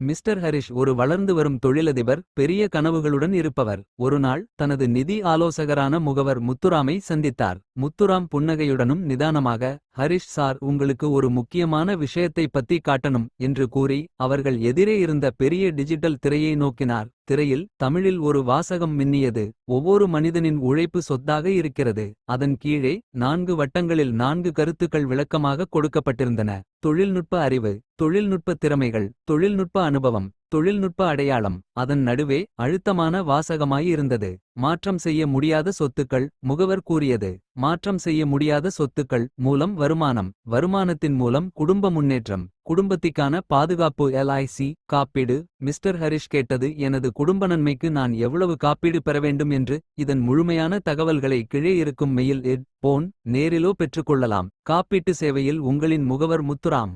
Mister Harish ஒரு வளர்ந்து வரும் தொழிலதிபர் பெரிய கனவுகளுடன் இருப்பவர். ஒருநாள் தனது நிதி ஆலோசகரான முகவர் முத்துராமை சந்தித்தார். முத்துராம் புன்னகையுடனும் நிதானமாக ஹரிஷ் சார் உங்களுக்கு ஒரு முக்கியமான விஷயத்தை பத்தி காட்டணும் என்று கூறி அவர்கள் எதிரே இருந்த பெரிய டிஜிட்டல் திரையை நோக்கினார். திரையில் தமிழில் ஒரு வாசகம் மின்னியது. ஒவ்வொரு மனிதனின் உழைப்பு சொத்தாக இருக்கிறது. அதன் கீழே நான்கு வட்டங்களில் நான்கு கருத்துக்கள் விளக்கமாக கொடுக்கப்பட்டிருந்தன. தொழில்நுட்ப அறிவு தொழில்நுட்ப திறமைகள் தொழில்நுட்ப அனுபவம் தொழில்நுட்ப அடையாளம். அதன் நடுவே அழுத்தமான வாசகமாயிருந்தது. மாற்றம் செய்ய முடியாத சொத்துக்கள் முகவர் கூறியது. மாற்றம் செய்ய முடியாத சொத்துக்கள் மூலம் வருமானம். வருமானத்தின் மூலம் குடும்ப முன்னேற்றம். குடும்பத்திற்கான பாதுகாப்பு எல்ஐசி காப்பீடு. மிஸ்டர் ஹரிஷ் கேட்டது எனது குடும்ப நன்மைக்கு நான் எவ்வளவு காப்பீடு பெற வேண்டும்? என்று இதன் முழுமையான தகவல்களை கீழே இருக்கும் மெயில் எட் போன் நேரிலோ பெற்றுக்கொள்ளலாம் காப்பீட்டு சேவையில் உங்களின் முகவர் முத்துராம்.